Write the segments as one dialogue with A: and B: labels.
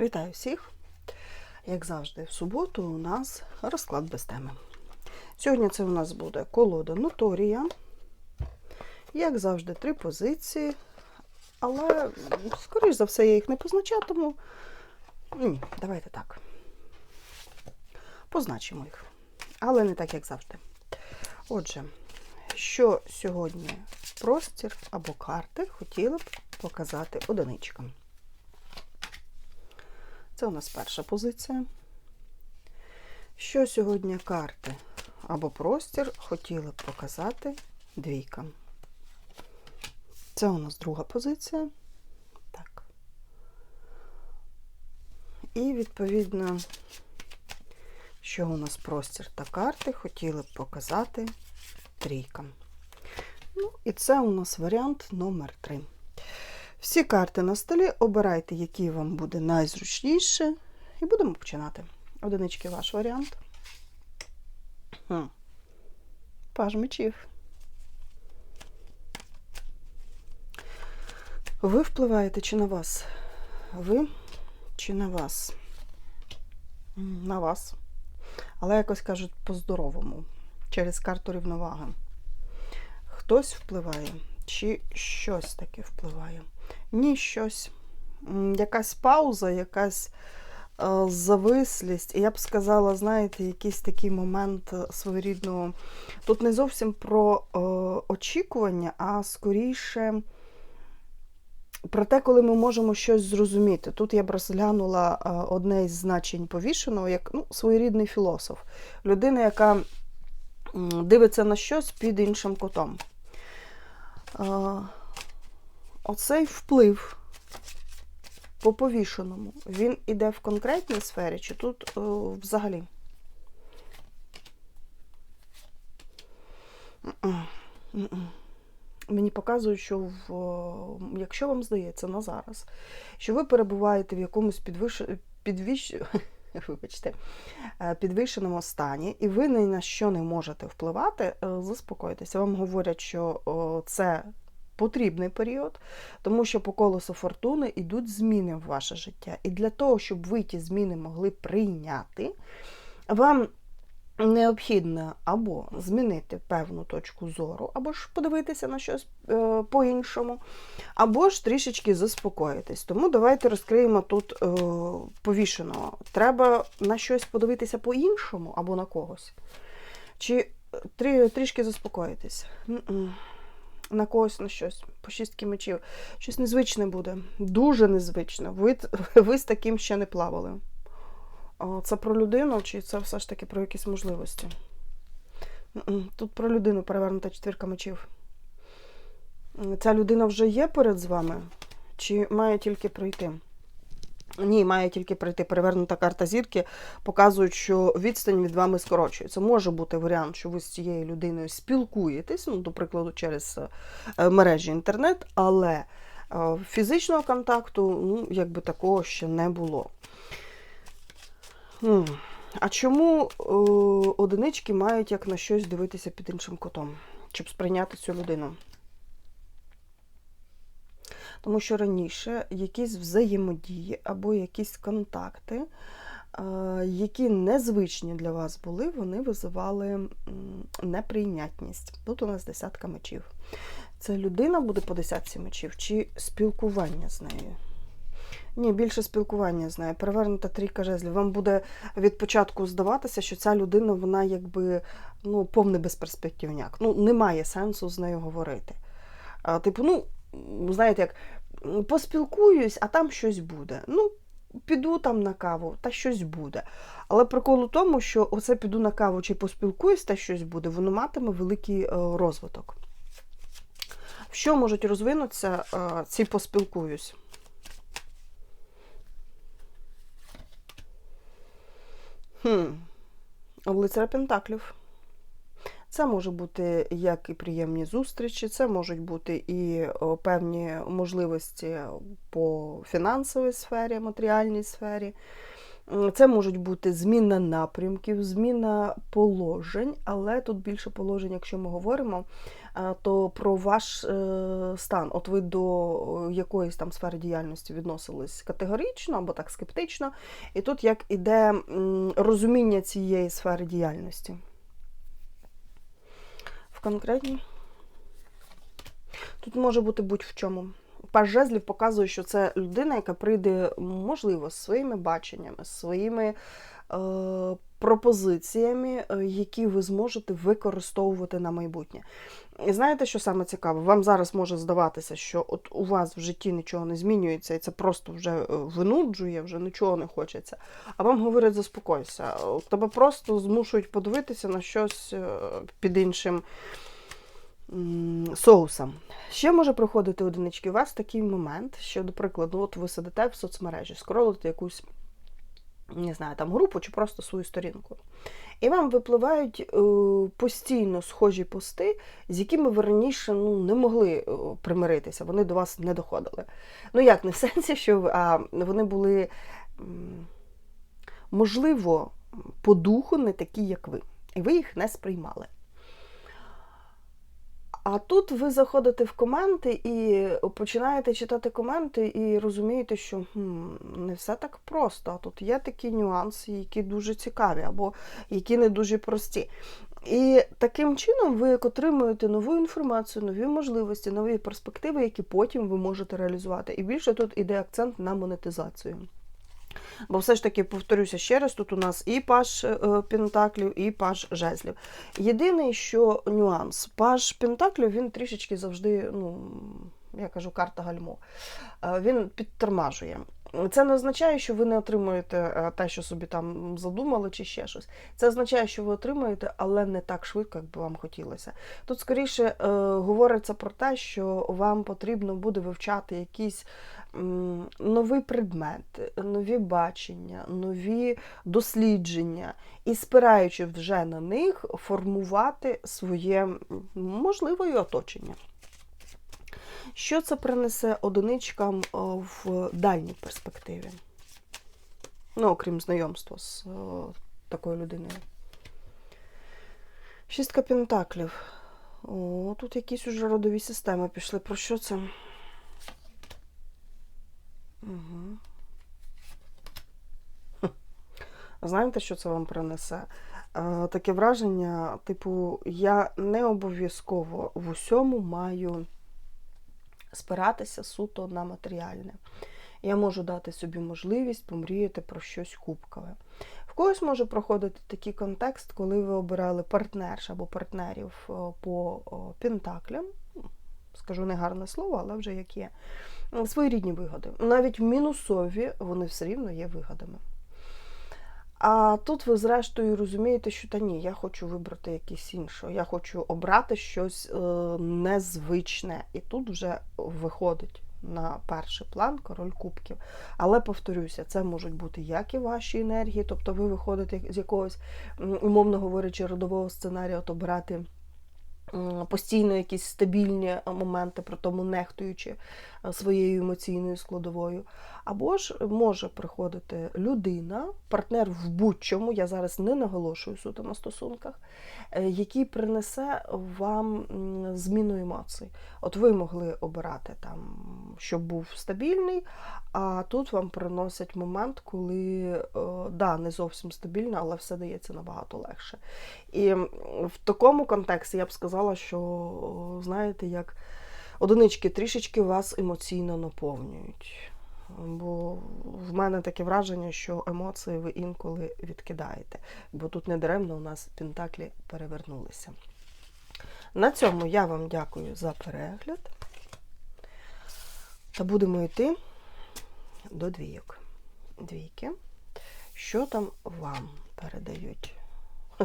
A: Вітаю всіх! Як завжди, в суботу у нас розклад без теми. Сьогодні це у нас буде колода Ноторія. Як завжди, три позиції. Але, скоріш за все, я їх не позначатиму. Ні, давайте так. Позначимо їх. Але не так, як завжди. Отже, що сьогодні простір або карти хотіли б показати одиничкам. Це у нас перша позиція. Що сьогодні карти або простір хотіли б показати двійкам. Це у нас друга позиція. Так. І, відповідно, що у нас простір та карти хотіли б показати трійкам. Ну, і це у нас варіант номер 3. Всі карти на столі. Обирайте, який вам буде найзручніше. І будемо починати. Одинички ваш варіант. Паж мечів. Ви впливаєте чи на вас? Ви чи на вас? На вас. Але якось кажуть по-здоровому. Через карту рівновага. Хтось впливає, чи щось таке впливає. Ні, щось. Якась пауза, якась е, завислість. І я б сказала, знаєте, якийсь такий момент е, своєрідного. Тут не зовсім про е, очікування, а скоріше про те, коли ми можемо щось зрозуміти. Тут я б розглянула е, одне із значень повішеного, як ну, своєрідний філософ. Людина, яка дивиться на щось під іншим кутом. Е, Оцей вплив по повішеному, він іде в конкретній сфері, чи тут е, взагалі? Мені показують, що в, якщо вам здається на зараз, що ви перебуваєте в якомусь підвиш... підвищ... Вибачте, е, підвищеному стані, і ви ні на що не можете впливати, е, заспокойтеся. Вам говорять, що це потрібний період, тому що по колесу фортуни йдуть зміни в ваше життя. І для того, щоб ви ті зміни могли прийняти, вам необхідно або змінити певну точку зору, або ж подивитися на щось е, по-іншому, або ж трішечки заспокоїтись. Тому давайте розкриємо тут е, повішеного. Треба на щось подивитися по-іншому або на когось. Чи трі, трішки заспокоїтись. На когось на щось, по шістки мечів. Щось незвичне буде. Дуже незвично. Ви, ви з таким ще не плавали. Це про людину, чи це все ж таки про якісь можливості? Тут про людину перевернута четвірка мечів. Ця людина вже є перед з вами, чи має тільки пройти? Ні, має тільки прийти перевернута карта зірки, показують, що відстань від вами скорочується. Може бути варіант, що ви з цією людиною спілкуєтесь, ну, до прикладу, через е, мережі інтернет, але е, фізичного контакту, ну, якби такого ще не було. А чому е, одинички мають як на щось дивитися під іншим котом, щоб сприйняти цю людину? Тому що раніше якісь взаємодії або якісь контакти, які незвичні для вас були, вони визивали неприйнятність. Тут у нас десятка мечів. Це людина буде по десятці мечів чи спілкування з нею? Ні, більше спілкування з нею. Перевернута трійка жезлів. Вам буде від початку здаватися, що ця людина, вона якби ну, повний безперспективняк. Ну, немає сенсу з нею говорити. А, Типу, ну, знаєте, як поспілкуюсь, а там щось буде. Ну, піду там на каву, та щось буде. Але прикол у тому, що оце піду на каву чи поспілкуюсь, та щось буде, воно матиме великий розвиток. В що можуть розвинутися ці поспілкуюсь? Хм, лицар Пентаклів. Це може бути як і приємні зустрічі, це можуть бути і певні можливості по фінансовій сфері, матеріальній сфері. Це можуть бути зміна напрямків, зміна положень, але тут більше положень, якщо ми говоримо, то про ваш е, стан. От ви до якоїсь там сфери діяльності відносились категорично або так скептично, і тут як іде розуміння цієї сфери діяльності. В конкретній. Тут може бути будь-в чому. Паж жезлів показує, що це людина, яка прийде, можливо, з своїми баченнями, з своїми е, пропозиціями, е, які ви зможете використовувати на майбутнє. І знаєте, що саме цікаве? Вам зараз може здаватися, що от у вас в житті нічого не змінюється, і це просто вже е, винуджує, вже нічого не хочеться. А вам говорять, заспокойся. Тебе просто змушують подивитися на щось е, під іншим соусом. Ще може проходити одинички. У вас такий момент, що, до прикладу, от ви сидите в соцмережі, скролите якусь, не знаю, там групу чи просто свою сторінку. І вам випливають е, постійно схожі пости, з якими ви раніше ну, не могли е, примиритися, вони до вас не доходили. Ну як, не в сенсі, що а вони були, можливо, по духу не такі, як ви. І ви їх не сприймали. А тут ви заходите в коменти і починаєте читати коменти, і розумієте, що хм, не все так просто. А тут є такі нюанси, які дуже цікаві, або які не дуже прості. І таким чином ви отримуєте нову інформацію, нові можливості, нові перспективи, які потім ви можете реалізувати. І більше тут іде акцент на монетизацію. Бо все ж таки, повторюся ще раз, тут у нас і паш е, пентаклів, і паш жезлів. Єдиний, що нюанс, паш пентаклів він трішечки завжди, ну, я кажу, карта гальмо. Е, Він підтормажує. Це не означає, що ви не отримуєте е, те, що собі там задумали, чи ще щось. Це означає, що ви отримуєте, але не так швидко, як би вам хотілося. Тут скоріше е, говориться про те, що вам потрібно буде вивчати якісь новий предмет, нові бачення, нові дослідження, і спираючи вже на них, формувати своє можливо оточення. Що це принесе одиничкам в дальній перспективі? Ну, окрім знайомства з о, такою людиною. Шістка пентаклів. О, тут якісь уже родові системи пішли. Про що це? Знаєте, що це вам принесе? Е, Таке враження, типу, я не обов'язково в усьому маю спиратися суто на матеріальне. Я можу дати собі можливість помріяти про щось кубкове. В когось може проходити такий контекст, коли ви обирали партнерш або партнерів е, по пентаклям. Скажу негарне слово, але вже як є. Своєрідні вигоди. Навіть мінусові вони все рівно є вигодами. А тут ви, зрештою, розумієте, що та ні, я хочу вибрати якесь інше. Я хочу обрати щось е, незвичне. І тут вже виходить на перший план король кубків. Але повторюся, це можуть бути як і ваші енергії, тобто ви виходите з якогось, умовно говорячи, родового сценарію, от обирати м, постійно якісь стабільні моменти, при тому нехтуючи своєю емоційною складовою. Або ж може приходити людина, партнер в будь-чому, я зараз не наголошую суто на стосунках, е, який принесе вам зміну емоцій. От ви могли обирати там, щоб був стабільний, а тут вам приносять момент, коли е, да, не зовсім стабільно, але все дається набагато легше. І в такому контексті я б сказала, що знаєте, як одинички трішечки вас емоційно наповнюють. Бо в мене таке враження, що емоції ви інколи відкидаєте, бо тут недаремно у нас пентаклі перевернулися. На цьому я вам дякую за перегляд. Та будемо йти до двійок. Двійки. Що там вам передають?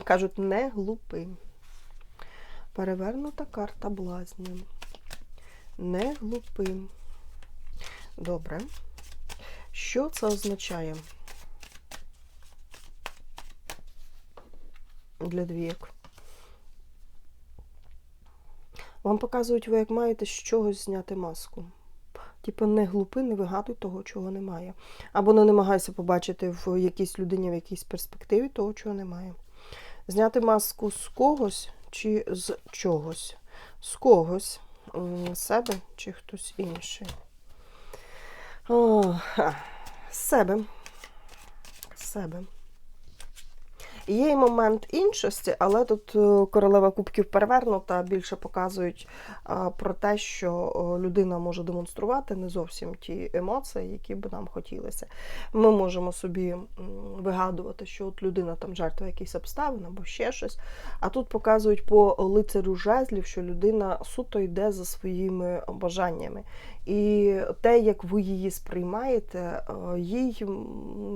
A: Кажуть, не глупи. Перевернута карта блазня. Не глупи. Добре. Що це означає для двійок? Вам показують, ви як маєте з чогось зняти маску. Типу, не глупи, не вигадуй того, чого немає. Або не намагайся побачити в якійсь людині, в якійсь перспективі того, чого немає. Зняти маску з когось чи з чогось. З когось. Себе чи хтось інший. О, себе. Себе. Є і момент іншості, але тут е, королева кубків перевернута, більше показують про те, що людина може демонструвати не зовсім ті емоції, які б нам хотілося. Ми можемо собі вигадувати, що от людина там жертва якихось обставин або ще щось. А тут показують по лицарю жезлів, що людина суто йде за своїми бажаннями. І те, як ви її сприймаєте, е, їй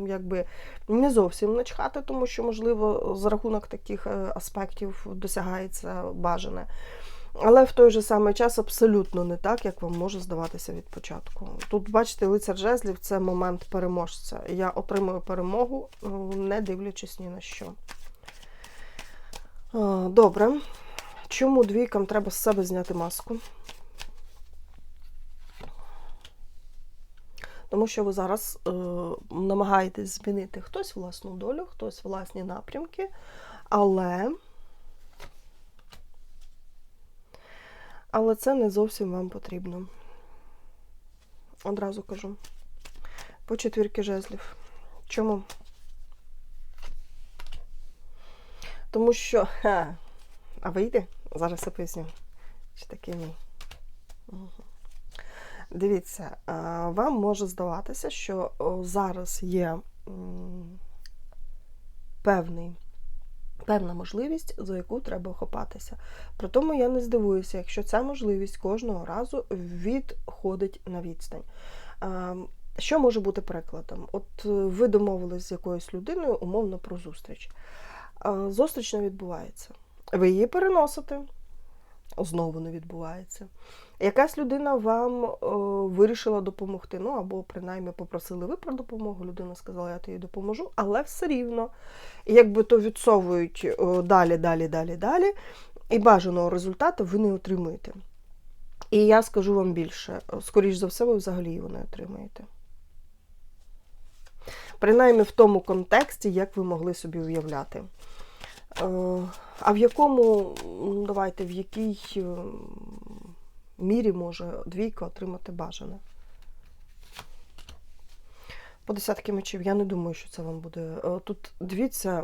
A: якби не зовсім начхати, тому що, можливо, за рахунок таких е, аспектів досягається бажане. Але в той же самий час абсолютно не так, як вам може здаватися від початку. Тут, бачите, лицар жезлів це момент переможця. Я отримую перемогу, е, не дивлячись ні на що. Добре. Чому двійкам треба з себе зняти маску? Тому що ви зараз е, намагаєтесь змінити хтось власну долю, хтось власні напрямки, але, але це не зовсім вам потрібно. Одразу кажу. По четвірки жезлів. Чому? Тому що. Ха, а вийде? Зараз я поясню. Чи таки ні. Дивіться, вам може здаватися, що зараз є певний, певна можливість, за яку треба охопатися. При тому я не здивуюся, якщо ця можливість кожного разу відходить на відстань. Що може бути прикладом? От е, ви домовились з якоюсь людиною умовно про зустріч. Зустріч не відбувається. Ви її переносите, знову не відбувається. Якась людина вам е, вирішила допомогти, ну або принаймні попросили ви про допомогу, людина сказала, я тобі допоможу, але все рівно. Якби то відсовують е, далі, далі, далі, далі, і бажаного результату ви не отримуєте. І я скажу вам більше, скоріш за все, ви взагалі його не отримаєте. Принаймні в тому контексті, як ви могли собі уявляти. Е, А в якому, давайте, в якій е, мірі може двійка отримати бажане? По десятки мечів, я не думаю, що це вам буде. Е, Тут дивіться.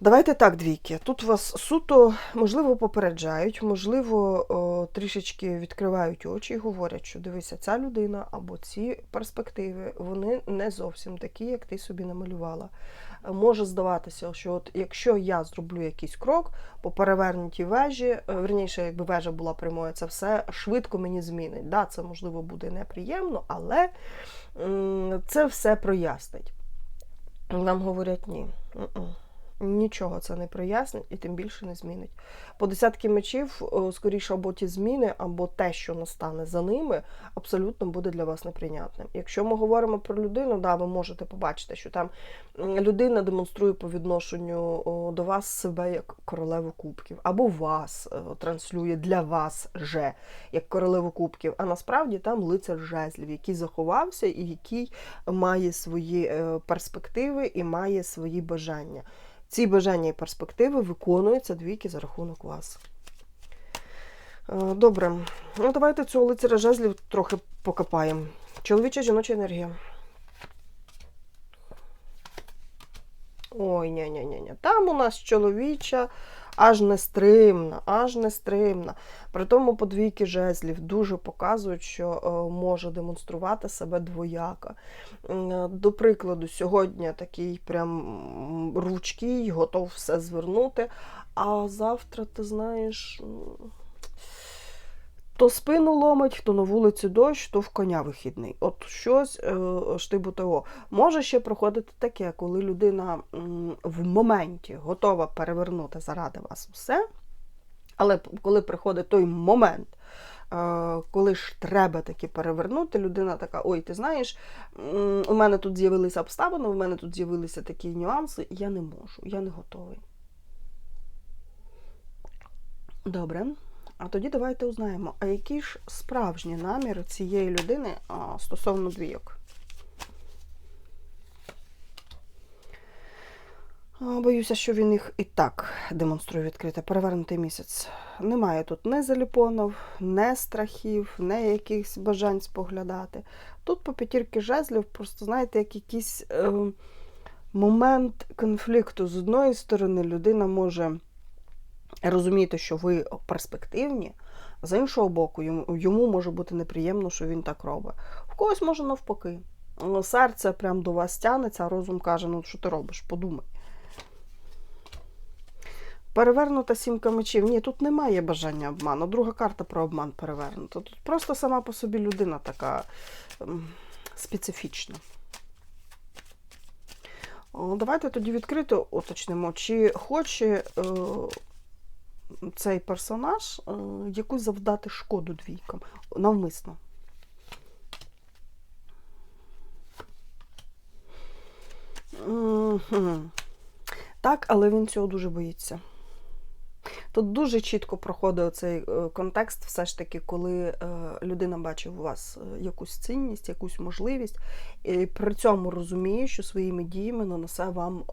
A: Давайте так, двійки. Тут вас суто, можливо, попереджають, можливо, трішечки відкривають очі і говорять, що дивися, ця людина або ці перспективи, вони не зовсім такі, як ти собі намалювала. Може здаватися, що от якщо я зроблю якийсь крок по перевернутій вежі, е, верніше, якби вежа була прямою, це все швидко мені змінить. Да, це можливо буде неприємно, але це все прояснить. Нам говорять ні. Нічого це не прояснить і тим більше не змінить. По десятки мечів, скоріше, або ті зміни, або те, що настане за ними, абсолютно буде для вас неприйнятним. Якщо ми говоримо про людину, да, ви можете побачити, що там людина демонструє по відношенню до вас себе як королеву кубків, або вас е, транслює для вас же як королеву кубків. А насправді там лицар жезлів, який заховався і який має свої е, перспективи і має свої бажання. Ці бажання і перспективи виконуються двійки за рахунок вас. Е, Добре. Ну, давайте цього лицаря жезлів трохи покопаємо. Чоловіча жіноча енергія. Ой, ні Там у нас чоловіча аж нестримна, аж нестримна. При тому подвійки жезлів дуже показують, що е, може демонструвати себе двояка. Е, До прикладу, сьогодні такий прям ручкий, готов все звернути. А завтра, ти знаєш, м, то спину ломить, то на вулиці дощ, то в коня вихідний. От щось е, штибу того. Може ще проходити таке, коли людина в моменті готова перевернути заради вас все. Але коли приходить той момент, е, коли ж треба таки перевернути, людина така: ой, ти знаєш, у мене тут з'явилися обставини, у мене тут з'явилися такі нюанси, я не можу, я не готовий. Добре. А тоді давайте узнаємо, а які ж справжні наміри цієї людини стосовно двійок. Боюся, що він їх і так демонструє відкрито. Перевернутий місяць. Немає тут не заліпонів, не страхів, не якихось бажань споглядати. Тут по п'ятірки жезлів, просто знаєте, як якийсь е, момент конфлікту. З одної сторони, людина може розуміти, що ви перспективні, з іншого боку, йому, може бути неприємно, що він так робить. В когось може навпаки. Е, Серце прям до вас тянеться, а розум каже: ну що ти робиш? Подумай. Перевернута сімка мечів. Ні, тут немає бажання обману. Друга карта про обман перевернута. Тут просто сама по собі людина така специфічна. Давайте тоді відкрито уточнимо, чи хоче е, цей персонаж е, якусь завдати шкоду двійкам навмисно. Так, але він цього дуже боїться. Тут дуже чітко проходить цей контекст, все ж таки, коли е, людина бачить у вас е, якусь цінність, якусь можливість, і при цьому розуміє, що своїми діями нанесе вам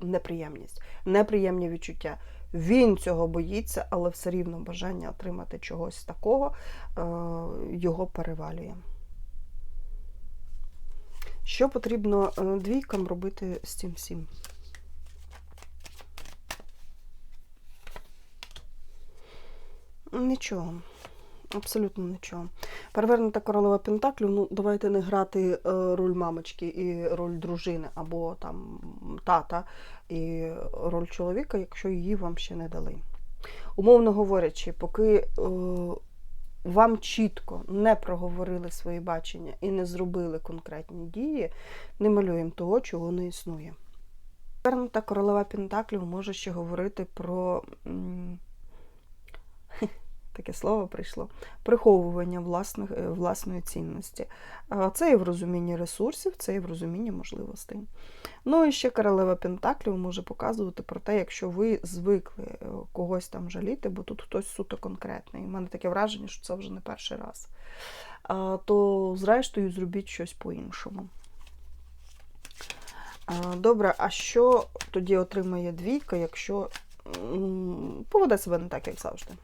A: неприємність, неприємні відчуття. Він цього боїться, але все рівно бажання отримати чогось такого е, його перевалює. Що потрібно е, двійкам робити з цим всім? Нічого. Абсолютно нічого. Перевернута королева Пентаклів, ну давайте не грати е, роль мамочки і роль дружини, або там тата і роль чоловіка, якщо її вам ще не дали. Умовно говорячи, поки е, вам чітко не проговорили свої бачення і не зробили конкретні дії, не малюємо того, чого не існує. Перевернута королева Пентаклів може ще говорити про. Таке слово прийшло, приховування власних, е, власної цінності. Це і в розумінні ресурсів, це і в розумінні можливостей. Ну і ще королева Пентаклів може показувати про те, якщо ви звикли е, когось там жаліти, бо тут хтось суто конкретний. У мене таке враження, що це вже не перший раз. То, зрештою, зробіть щось по-іншому. Добре, а що тоді отримає двійка, якщо поведе себе не так, як завжди?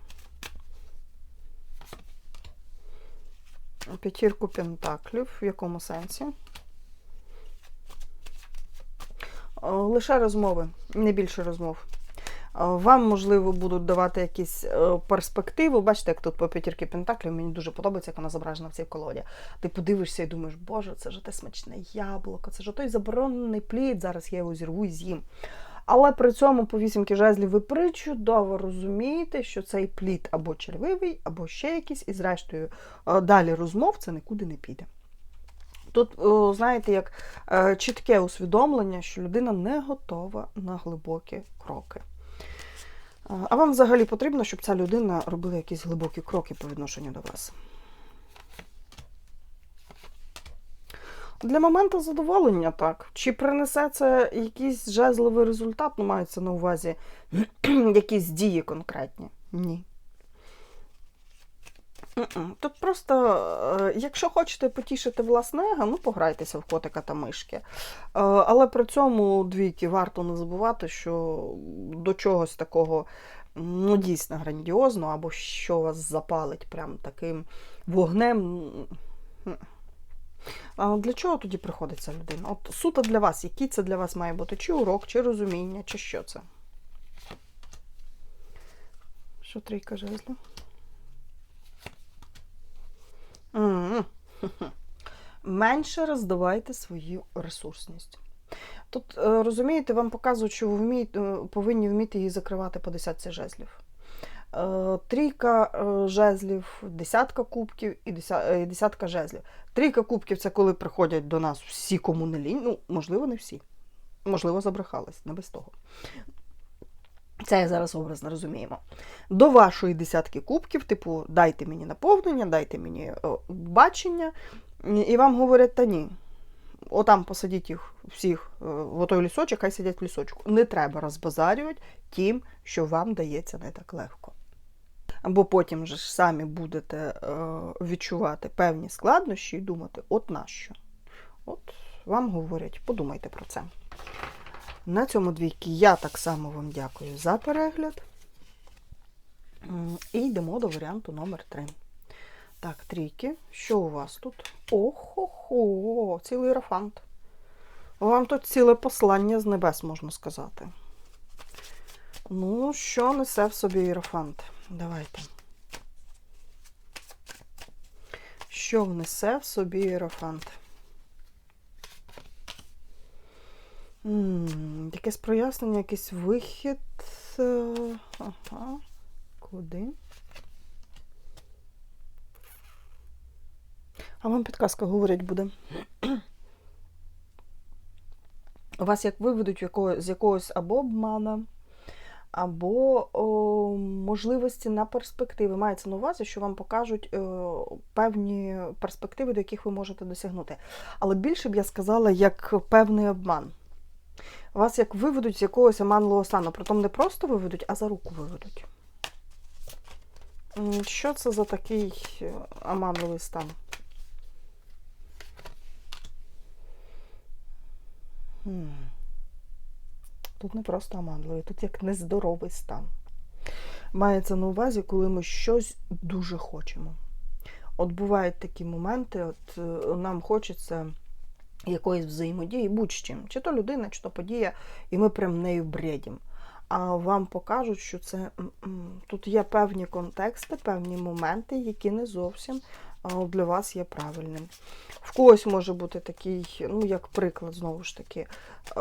A: П'ятірку пентаклів. В якому сенсі? Е, Лише розмови, не більше розмов. Е, Вам, можливо, будуть давати якісь е, перспективи. Бачите, як тут по п'ятірки пентаклів, мені дуже подобається, як вона зображена в цій колоді. Ти подивишся і думаєш, боже, це ж те смачне яблуко, це ж той заборонений плід, зараз я його зірву і з'їм. Але при цьому по вісімки жезлів ви причудово розумієте, що цей плід або червивий, або ще якийсь, і зрештою е, далі розмов це нікуди не піде. Тут, знаєте, як е, чітке усвідомлення, що людина не готова на глибокі кроки. Е, А вам взагалі потрібно, щоб ця людина робила якісь глибокі кроки по відношенню до вас? Для моменту задоволення так. Чи принесе це якийсь жезловий результат, ну мається на увазі якісь дії конкретні? Ні. Тут просто, е, якщо хочете потішити власне ну пограйтеся в котика та мишки. Е, Але при цьому двійки варто не забувати, що до чогось такого ну, дійсно грандіозного, або що вас запалить прям таким вогнем. А для чого тоді приходить ця людина? От суто для вас, який це для вас має бути? Чи урок, чи розуміння, чи що це? Що трійка жезлів? Менше роздавайте свою ресурсність. Тут, е, розумієте, вам показують, що ви вмієте, е, повинні вміти її закривати по десятці жезлів. Е, Трійка е, жезлів, десятка кубків і е, десятка жезлів. Трійка кубків це коли приходять до нас всі, кому не. Ну, можливо, не всі. Можливо, забрехались, не без того. Це я зараз образно розуміємо. До вашої десятки кубків, типу, дайте мені наповнення, дайте мені бачення, і вам говорять, та ні. Отам посадіть їх всіх в отой лісочок, хай сидять в лісочку. Не треба розбазарювати тим, що вам дається не так легко. Або потім же ж самі будете е, відчувати певні складнощі і думати, от нащо? От вам говорять, подумайте про це. На цьому двійки я так само вам дякую за перегляд. І йдемо до варіанту номер 3. Так, трійки. Що у вас тут? Охо-хо, цілий рафант. Вам тут ціле послання з небес, можна сказати. Ну, що несе в собі іерофант? Давайте. Що внесе в собі іерофант? Якесь прояснення, якийсь вихід. е, Ага. Куди? А вам підказка говорить буде. Вас як виведуть з якогось або обмана, або о, можливості на перспективи. Мається на увазі, що вам покажуть о, певні перспективи, до яких ви можете досягнути. Але більше б я сказала, як певний обман. Вас як виведуть з якогось оманливого стану. Притом не просто виведуть, а за руку виведуть. Що це за такий е, оманливий стан? Хм. Тут не просто оманливий, тут як нездоровий стан. Мається на увазі, коли ми щось дуже хочемо. От бувають такі моменти, от е, нам хочеться якоїсь взаємодії, будь-чим. Чи то людина, чи то подія, і ми прям нею бредім. А вам покажуть, що це тут є певні контексти, певні моменти, які не зовсім для вас є правильним. В когось може бути такий, ну, як приклад, знову ж таки, е,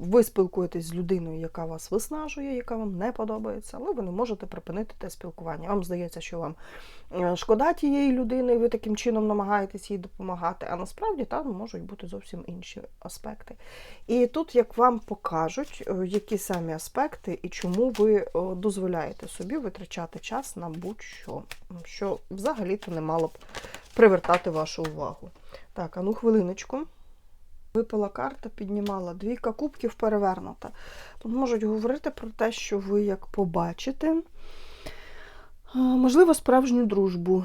A: ви спілкуєтесь з людиною, яка вас виснажує, яка вам не подобається, але ви не можете припинити те спілкування. Вам здається, що вам шкода тієї людини, і ви таким чином намагаєтесь їй допомагати, а насправді там можуть бути зовсім інші аспекти. І тут, як вам покажуть, е, які самі аспекти і чому ви е, дозволяєте собі витрачати час на будь-що, що взагалі-то не мало б привертати вашу увагу. Так, а ну хвилиночку. Випала карта, піднімала двійка кубків перевернута. Тут можуть говорити про те, що ви як побачите, можливо, справжню дружбу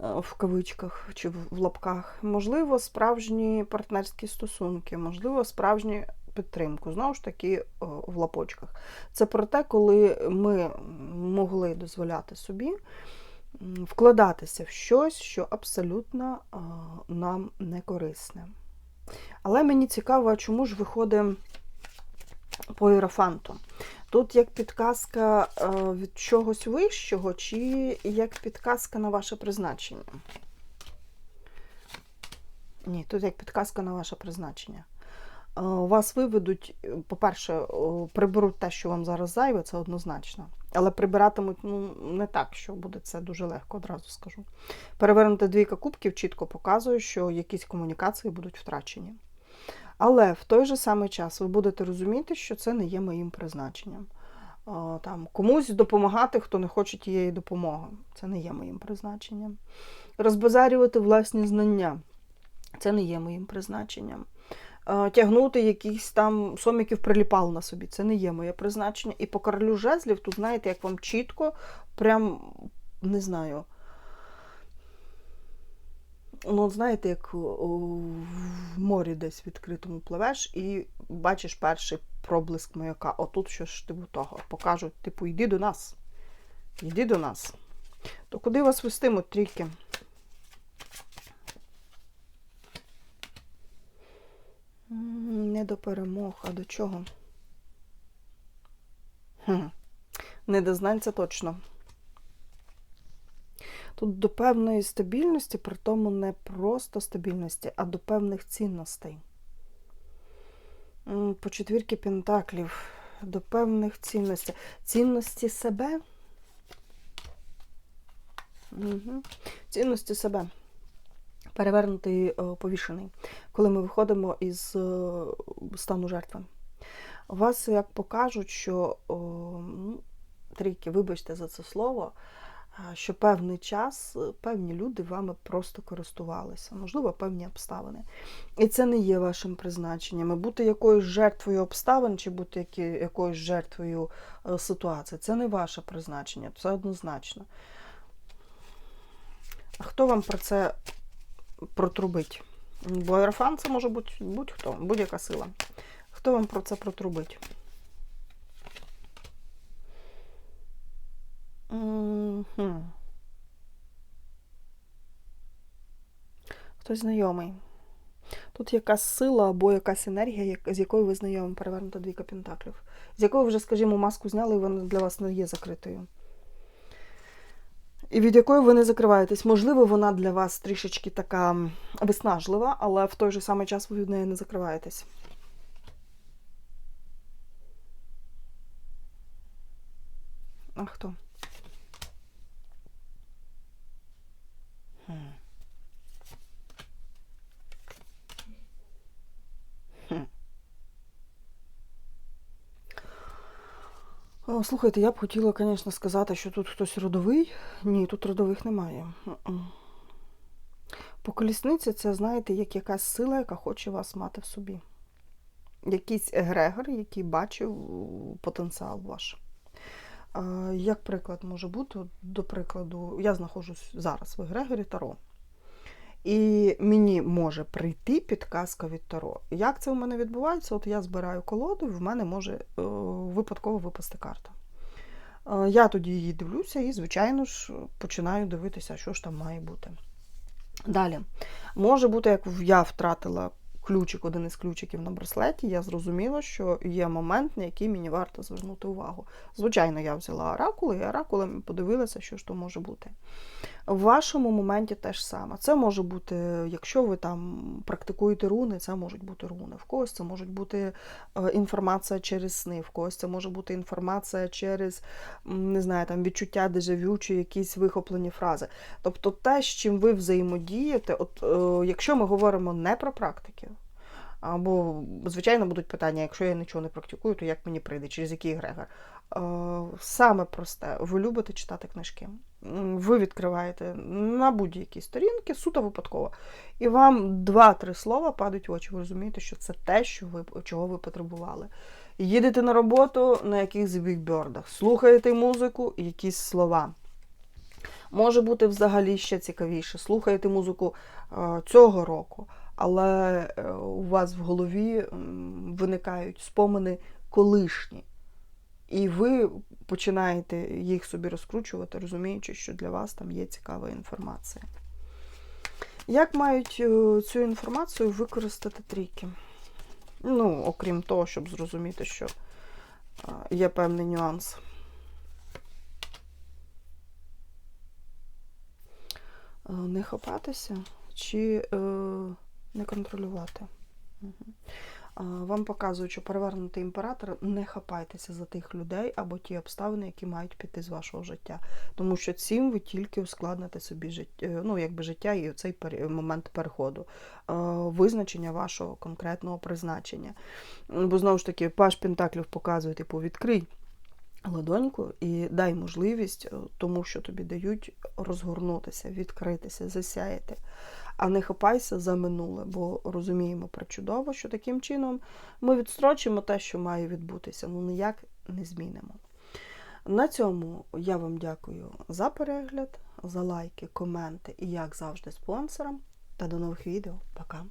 A: в кавичках чи в лапках, можливо, справжні партнерські стосунки, можливо, справжню підтримку. Знову ж таки, в лапочках. Це про те, коли ми могли дозволяти собі вкладатися в щось, що абсолютно нам не корисне. Але мені цікаво, чому ж виходить по іерофанту? Тут як підказка е, від чогось вищого, чи як підказка на ваше призначення? Ні, тут як підказка на ваше призначення. Е, Вас виведуть, е, по-перше, приберуть те, що вам зараз зайве, це однозначно. Але прибиратимуть ну, не так, що буде це дуже легко, одразу скажу. Перевернути двійка кубків чітко показує, що якісь комунікації будуть втрачені. Але в той же самий час ви будете розуміти, що це не є моїм призначенням. Там, комусь допомагати, хто не хоче тієї допомоги. Це не є моїм призначенням. Розбазарювати власні знання. Це не є моїм призначенням. Тягнути якісь там соміків приліпал на собі. Це не є моє призначення. І по королю жезлів, тут знаєте, як вам чітко, прям не знаю. Ну, знаєте, як в морі десь відкритому пливеш і бачиш перший проблиск маяка. Отут що ж типу того. Покажуть, типу, йди до нас. Йди до нас. То куди вас вестимуть трійки? Не до перемог, а до чого? Хм. Не до точно. Тут до певної стабільності, при тому не просто стабільності, а до певних цінностей. По четвірки пентаклів. До певних цінностей. Цінності себе. Угу. Цінності себе. Перевернутий е, повішений. Коли ми виходимо із е, стану жертви. Вас як покажуть, що о, трійки, вибачте за це слово, що певний час е, певні люди вами просто користувалися, можливо, певні обставини. І це не є вашим призначенням. Бути якоюсь жертвою обставин чи бути якоюсь жертвою е, ситуації це не ваше призначення, це однозначно. А хто вам про це протрубить? Бо аерофан це може бути будь-хто, будь-яка сила. Хто вам про це протрубить? Хтось знайомий. Тут якась сила або якась енергія, з якою ви знайомі, перевернута двійка пентаклів. З якою вже, скажімо, маску зняли, і вона для вас не є закритою. І від якої ви не закриваєтесь. Можливо, вона для вас трішечки така виснажлива, але в той же самий час ви від неї не закриваєтесь. А хто? Слухайте, я б хотіла, звісно, сказати, що тут хтось родовий. Ні, тут родових немає. М-м. По колісниці це, знаєте, як якась сила, яка хоче вас мати в собі. Якийсь егрегор, який бачив потенціал ваш. Е, Як приклад може бути, до прикладу, я знаходжусь зараз в егрегорі Таро. І мені може прийти підказка від Таро. Як це у мене відбувається? От я збираю колоду, і в мене може е, випадково випасти карта. Е, Я тоді її дивлюся і, звичайно ж, починаю дивитися, що ж там має бути. Далі. Може бути, як я втратила ключик, один із ключиків на браслеті, я зрозуміла, що є момент, на який мені варто звернути увагу. Звичайно, я взяла оракули, і оракулами подивилася, що ж то може бути. В вашому моменті теж саме. Це може бути, якщо ви там практикуєте руни, це можуть бути руни. В когось це може бути е, інформація через сни, в когось це може бути інформація через не знаю, там відчуття дежавю чи якісь вихоплені фрази. Тобто те, з чим ви взаємодієте, от е, якщо ми говоримо не про практики, або, звичайно, будуть питання, якщо я нічого не практикую, то як мені прийде, через який егрегор? Е, Саме просте, ви любите читати книжки. Ви відкриваєте на будь-які сторінки, суто випадково. І вам два-три слова падають в очі. Ви розумієте, що це те, що ви, чого ви потребували. Їдете на роботу на якихось бікбердах, слухаєте музику, якісь слова. Може бути взагалі ще цікавіше. Слухаєте музику е, цього року, але е, у вас в голові виникають спомини колишні. І ви починаєте їх собі розкручувати, розуміючи, що для вас там є цікава інформація. Як мають е, цю інформацію використати трійки? Ну, окрім того, щоб зрозуміти, що е, є певний нюанс. Не хапатися чи е, не контролювати. А, Вам показують, що перевернутий імператор, не хапайтеся за тих людей або ті обставини, які мають піти з вашого життя. Тому що цим ви тільки ускладните собі життя, ну, якби життя і цей момент переходу, е, визначення вашого конкретного призначення. Бо знову ж таки, паш Пентаклів показує, типу, відкрий ладоньку і дай можливість е, тому, що тобі дають, розгорнутися, відкритися, засяяти. А не хапайся за минуле, бо розуміємо причудово, що таким чином ми відстрочимо те, що має відбутися, ну ніяк не змінимо. На цьому я вам дякую за перегляд, за лайки, коменти і, як завжди, спонсорам. Та до нових відео. Пока!